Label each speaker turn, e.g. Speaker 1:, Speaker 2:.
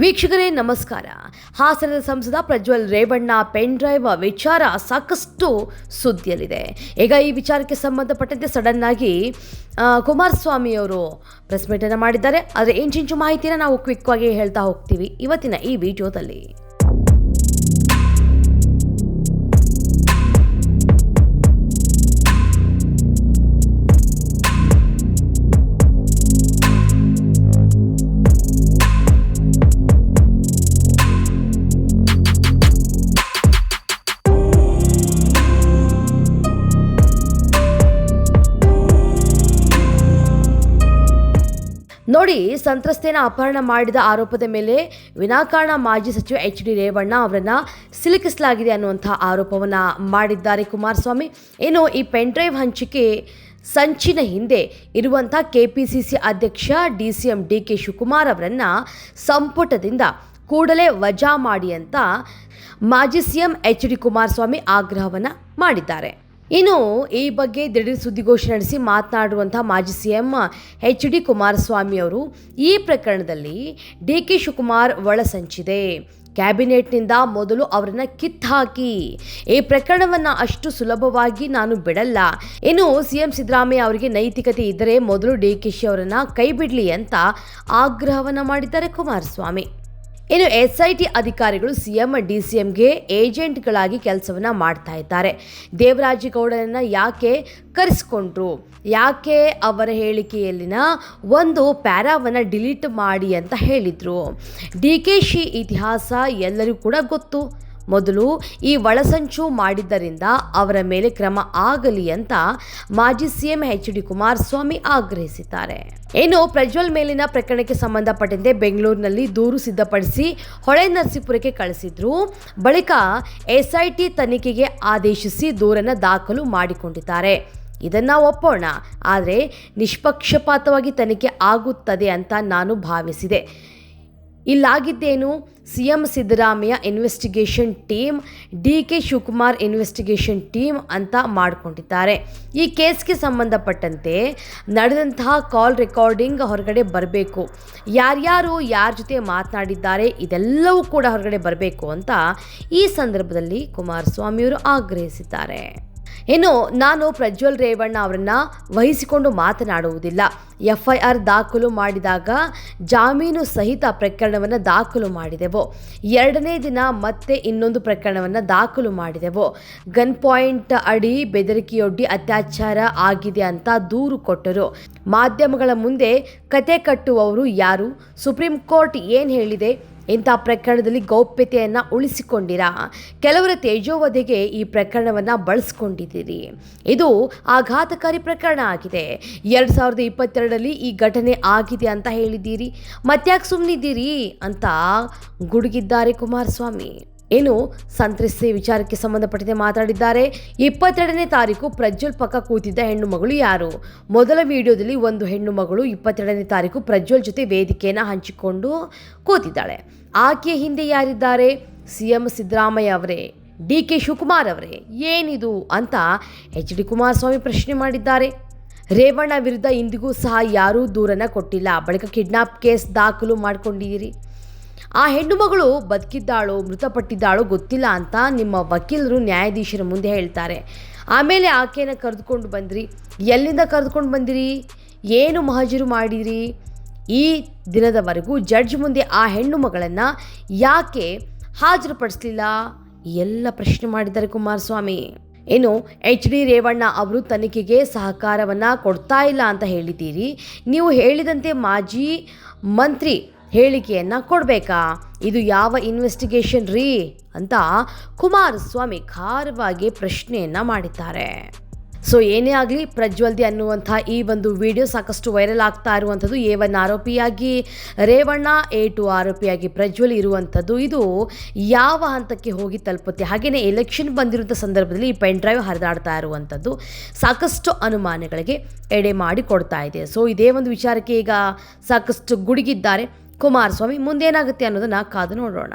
Speaker 1: ವೀಕ್ಷಕರೇ, ನಮಸ್ಕಾರ. ಹಾಸನದ ಸಂಸದ ಪ್ರಜ್ವಲ್ ರೇವಣ್ಣ ಪೆನ್ ಡ್ರೈವ್ ವಿಚಾರ ಸಾಕಷ್ಟು ಸುದ್ದಿಯಲ್ಲಿದೆ. ಈಗ ಈ ವಿಚಾರಕ್ಕೆ ಸಂಬಂಧಪಟ್ಟಂತೆ ಸಡನ್ ಆಗಿ ಕುಮಾರಸ್ವಾಮಿ ಅವರು ಪ್ರೆಸ್ ಮೀಟನ್ನು ಮಾಡಿದ್ದಾರೆ. ಆದರೆ ಇಂಚಿಂಚು ಮಾಹಿತಿನ ನಾವು ಕ್ವಿಕ್ ಆಗಿ ಹೇಳ್ತಾ ಹೋಗ್ತೀವಿ ಇವತ್ತಿನ ಈ ವಿಡಿಯೋದಲ್ಲಿ ನೋಡಿ, ಸಂತ್ರಸ್ತೆನ ಅಪಹರಣ ಮಾಡಿದ ಆರೋಪದ ಮೇಲೆ ವಿನಾಕಾರಣ ಮಾಜಿ ಸಚಿವ ಎಚ್ ಡಿ ರೇವಣ್ಣ ಅವರನ್ನು ಸಿಲುಕಿಸಲಾಗಿದೆ ಅನ್ನುವಂಥ ಆರೋಪವನ್ನು ಮಾಡಿದ್ದಾರೆ ಕುಮಾರಸ್ವಾಮಿ. ಇನ್ನು ಈ ಪೆನ್ ಡ್ರೈವ್ ಹಂಚಿಕೆ ಸಂಚಿನ ಹಿಂದೆ ಇರುವಂಥ ಕೆ ಪಿ ಸಿ ಸಿ ಅಧ್ಯಕ್ಷ D C M D K Shivakumar ಅವರನ್ನು ಸಂಪುಟದಿಂದ ಕೂಡಲೇ ವಜಾ ಮಾಡಿ ಅಂತ ಮಾಜಿ C M H D Kumaraswamy ಆಗ್ರಹವನ್ನು ಮಾಡಿದ್ದಾರೆ. ಇನ್ನು ಈ ಬಗ್ಗೆ ದಿಢೀರ್ ಸುದ್ದಿಗೋಷ್ಠಿ ನಡೆಸಿ ಮಾತನಾಡುವಂಥ ಮಾಜಿ C M H D Kumaraswamy ಅವರು, ಈ ಪ್ರಕರಣದಲ್ಲಿ ಡಿ ಕೆ ಶಿವಕುಮಾರ್ ಒಳಸಂಚಿದೆ. ಕ್ಯಾಬಿನೆಟ್ನಿಂದ ಮೊದಲು ಅವರನ್ನು ಕಿತ್ತಾಕಿ. ಈ ಪ್ರಕರಣವನ್ನು ಅಷ್ಟು ಸುಲಭವಾಗಿ ನಾನು ಬಿಡಲ್ಲ. ಇನ್ನು ಸಿಎಂ ಸಿದ್ದರಾಮಯ್ಯ ಅವರಿಗೆ ನೈತಿಕತೆ ಇದ್ದರೆ ಮೊದಲು ಡಿ ಕೆ ಶಿ ಅವರನ್ನು ಕೈ ಬಿಡಲಿ ಅಂತ ಆಗ್ರಹವನ್ನು ಮಾಡಿದ್ದಾರೆ ಕುಮಾರಸ್ವಾಮಿ. ಇನ್ನು ಎಸ್ ಐ ಟಿ ಅಧಿಕಾರಿಗಳು ಸಿಎಂ ಡಿ ಸಿ ಏಜೆಂಟ್ಗಳಾಗಿ ಕೆಲಸವನ್ನು ಮಾಡ್ತಾ ಇದ್ದಾರೆ. ದೇವರಾಜಗೌಡರನ್ನು ಯಾಕೆ ಕರೆಸ್ಕೊಂಡ್ರು? ಯಾಕೆ ಅವರ ಹೇಳಿಕೆಯಲ್ಲಿನ ಒಂದು ಪ್ಯಾರಾವನ್ನು ಡಿಲೀಟ್ ಮಾಡಿ ಅಂತ ಹೇಳಿದರು? ಡಿ ಕೆ ಶಿ ಇತಿಹಾಸ ಎಲ್ಲರಿಗೂ ಕೂಡ ಗೊತ್ತು. ಮೊದಲು ಈ ಒಳಸಂಚು ಮಾಡಿದ್ದರಿಂದ ಅವರ ಮೇಲೆ ಕ್ರಮ ಆಗಲಿ ಅಂತ ಮಾಜಿ ಸಿಎಂ ಎಚ್ ಡಿ ಕುಮಾರಸ್ವಾಮಿ ಆಗ್ರಹಿಸಿದ್ದಾರೆ. ಇನ್ನು ಪ್ರಜ್ವಲ್ ಮೇಲಿನ ಪ್ರಕರಣಕ್ಕೆ ಸಂಬಂಧಪಟ್ಟಂತೆ ಬೆಂಗಳೂರಿನಲ್ಲಿ ದೂರು ಸಿದ್ಧಪಡಿಸಿ ಹೊಳೆ ನರಸೀಪುರಕ್ಕೆ ಕಳಿಸಿದ್ರು. ಬಳಿಕ ಎಸ್ಐಟಿ ತನಿಖೆಗೆ ಆದೇಶಿಸಿ ದೂರನ್ನು ದಾಖಲು ಮಾಡಿಕೊಂಡಿದ್ದಾರೆ. ಇದನ್ನ ಒಪ್ಪೋಣ, ಆದರೆ ನಿಷ್ಪಕ್ಷಪಾತವಾಗಿ ತನಿಖೆ ಆಗುತ್ತದೆ ಅಂತ ನಾನು ಭಾವಿಸಿದೆ. ಇಲ್ಲಾಗಿದ್ದೇನು? C M Siddaramaiah investigation team D K Shivakumar investigation team ಅಂತ ಮಾಡಿಕೊಂಡಿದ್ದಾರೆ. ಈ ಕೇಸ್ಗೆ ಸಂಬಂಧಪಟ್ಟಂತೆ ನಡೆದಂತಹ ಕಾಲ್ ರೆಕಾರ್ಡಿಂಗ್ ಹೊರಗಡೆ ಬರಬೇಕು. ಯಾರ್ಯಾರು ಯಾರ ಜೊತೆ ಮಾತನಾಡಿದ್ದಾರೆ, ಇದೆಲ್ಲವೂ ಕೂಡ ಹೊರಗಡೆ ಬರಬೇಕು ಅಂತ ಈ ಸಂದರ್ಭದಲ್ಲಿ ಕುಮಾರಸ್ವಾಮಿಯವರು ಆಗ್ರಹಿಸಿದ್ದಾರೆ. ಇನ್ನು ನಾನು ಪ್ರಜ್ವಲ್ ರೇವಣ್ಣ ಅವರನ್ನ ವಹಿಸಿಕೊಂಡು ಮಾತನಾಡುವುದಿಲ್ಲ. ಎಫ್ ಐ ಆರ್ ದಾಖಲು ಮಾಡಿದಾಗ ಜಾಮೀನು ಸಹಿತ ಪ್ರಕರಣವನ್ನು ದಾಖಲು ಮಾಡಿದೆವು. ಎರಡನೇ ದಿನ ಮತ್ತೆ ಇನ್ನೊಂದು ಪ್ರಕರಣವನ್ನು ದಾಖಲು ಮಾಡಿದೆವು. ಗನ್ ಪಾಯಿಂಟ್ ಅಡಿ ಬೆದರಿಕೆಯೊಡ್ಡಿ ಅತ್ಯಾಚಾರ ಆಗಿದೆ ಅಂತ ದೂರು ಕೊಟ್ಟರು. ಮಾಧ್ಯಮಗಳ ಮುಂದೆ ಕತೆ ಕಟ್ಟುವವರು ಯಾರು? ಸುಪ್ರೀಂ ಕೋರ್ಟ್ ಏನು ಹೇಳಿದೆ? ಇಂಥ ಪ್ರಕರಣದಲ್ಲಿ ಗೌಪ್ಯತೆಯನ್ನು ಉಳಿಸಿಕೊಂಡಿರಾ? ಕೆಲವರ ತೇಜೋವಧೆಗೆ ಈ ಪ್ರಕರಣವನ್ನು ಬಳಸ್ಕೊಂಡಿದ್ದೀರಿ. ಇದು ಆಘಾತಕಾರಿ ಪ್ರಕರಣ ಆಗಿದೆ. ಎರಡು ಸಾವಿರದ ಇಪ್ಪತ್ತೆರಡರಲ್ಲಿ ಈ ಘಟನೆ ಆಗಿದೆ ಅಂತ ಹೇಳಿದ್ದೀರಿ. ಮತ್ತ್ಯಾಕೆ ಸುಮ್ಮನಿದ್ದೀರಿ ಅಂತ ಗುಡುಗಿದ್ದಾರೆ ಕುಮಾರಸ್ವಾಮಿ. ಏನು? ಸಂತ್ರಸ್ತೆ ವಿಚಾರಕ್ಕೆ ಸಂಬಂಧಪಟ್ಟಂತೆ ಮಾತಾಡಿದ್ದಾರೆ ಇಪ್ಪತ್ತೆರಡನೇ ತಾರೀಕು ಪ್ರಜ್ವಲ್ ಪಕ್ಕ ಕೂತಿದ್ದ ಹೆಣ್ಣು ಮಗಳು ಯಾರು? ಮೊದಲ ವಿಡಿಯೋದಲ್ಲಿ ಒಂದು ಹೆಣ್ಣು ಮಗಳು ಇಪ್ಪತ್ತೆರಡನೇ ತಾರೀಕು ಪ್ರಜ್ವಲ್ ಜೊತೆ ವೇದಿಕೆಯನ್ನು ಹಂಚಿಕೊಂಡು ಕೂತಿದ್ದಾಳೆ. ಆಕೆಯ ಹಿಂದೆ ಯಾರಿದ್ದಾರೆ? ಸಿ ಎಂ ಸಿದ್ದರಾಮಯ್ಯ ಅವರೇ. ಡಿ ಕೆ ಶಿವಕುಮಾರ್ ಅವರೇ. ಏನಿದು ಅಂತ ಎಚ್ ಡಿ ಕುಮಾರಸ್ವಾಮಿ ಪ್ರಶ್ನೆ ಮಾಡಿದ್ದಾರೆ. ರೇವಣ್ಣ ವಿರುದ್ಧ ಇಂದಿಗೂ ಸಹ ಯಾರೂ ದೂರನ್ನ ಕೊಟ್ಟಿಲ್ಲ. ಬಳಿಕ ಕಿಡ್ನಾಪ್ ಕೇಸ್ ದಾಖಲು ಮಾಡಿಕೊಂಡಿದ್ದೀರಿ. ಆ ಹೆಣ್ಣು ಮಗಳು ಬದುಕಿದ್ದಾಳೋ, ಮೃತಪಟ್ಟಿದ್ದಾಳೋ ಗೊತ್ತಿಲ್ಲ ಅಂತ ನಿಮ್ಮ ವಕೀಲರು ನ್ಯಾಯಾಧೀಶರ ಮುಂದೆ ಹೇಳ್ತಾರೆ. ಆಮೇಲೆ ಆಕೆಯನ್ನು ಕರೆದುಕೊಂಡು ಬಂದಿರಿ. ಎಲ್ಲಿಂದ ಕರೆದುಕೊಂಡು ಬಂದಿರಿ? ಏನು ಮಹಜರು ಮಾಡಿದಿರಿ? ಈ ದಿನದವರೆಗೂ ಜಡ್ಜ್ ಮುಂದೆ ಆ ಹೆಣ್ಣು ಮಗಳನ್ನು ಯಾಕೆ ಹಾಜರುಪಡಿಸಲಿಲ್ಲ? ಎಲ್ಲ ಪ್ರಶ್ನೆ ಮಾಡಿದ್ದಾರೆ ಕುಮಾರಸ್ವಾಮಿ. ಏನು, ಎಚ್ ಡಿ ರೇವಣ್ಣ ಅವರು ತನಿಖೆಗೆ ಸಹಕಾರವನ್ನು ಕೊಡ್ತಾ ಇಲ್ಲ ಅಂತ ಹೇಳಿದ್ದೀರಿ. ನೀವು ಹೇಳಿದಂತೆ ಮಾಜಿ ಮಂತ್ರಿ ಹೇಳಿಕೆಯನ್ನು ಕೊಡಬೇಕಾ? ಇದು ಯಾವ ಇನ್ವೆಸ್ಟಿಗೇಷನ್ ರೀ? ಅಂತ ಕುಮಾರಸ್ವಾಮಿ ಖಾರವಾಗಿ ಪ್ರಶ್ನೆಯನ್ನು ಮಾಡಿದ್ದಾರೆ. ಸೊ ಏನೇ ಆಗಲಿ ಪ್ರಜ್ವಲ್ದಿ ಅನ್ನುವಂಥ ಈ ಒಂದು ವಿಡಿಯೋ ಸಾಕಷ್ಟು ವೈರಲ್ ಆಗ್ತಾ ಇರುವಂಥದ್ದು ಎ ಒನ್ ಆರೋಪಿಯಾಗಿ, ರೇವಣ್ಣ ಎ ಟು ಆರೋಪಿಯಾಗಿ ಪ್ರಜ್ವಲ್ ಇರುವಂಥದ್ದು ಇದು ಯಾವ ಹಂತಕ್ಕೆ ಹೋಗಿ ತಲುಪುತ್ತೆ? ಹಾಗೆಯೇ ಎಲೆಕ್ಷನ್ ಬಂದಿರುವಂಥ ಸಂದರ್ಭದಲ್ಲಿ ಈ ಪೆನ್ ಡ್ರೈವ್ ಹರಿದಾಡ್ತಾ ಇರುವಂಥದ್ದು ಸಾಕಷ್ಟು ಅನುಮಾನಗಳಿಗೆ ಎಡೆ ಮಾಡಿ ಕೊಡ್ತಾ ಇದೆ. ಸೊ ಇದೇ ಒಂದು ವಿಚಾರಕ್ಕೆ ಈಗ ಸಾಕಷ್ಟು ಗುಡುಗಿದ್ದಾರೆ. ಕುಮಾರಸ್ವಾಮಿ ಮುಂದೇನಾಗುತ್ತೆ ಅನ್ನೋದನ್ನ ಕಾದು ನೋಡೋಣ.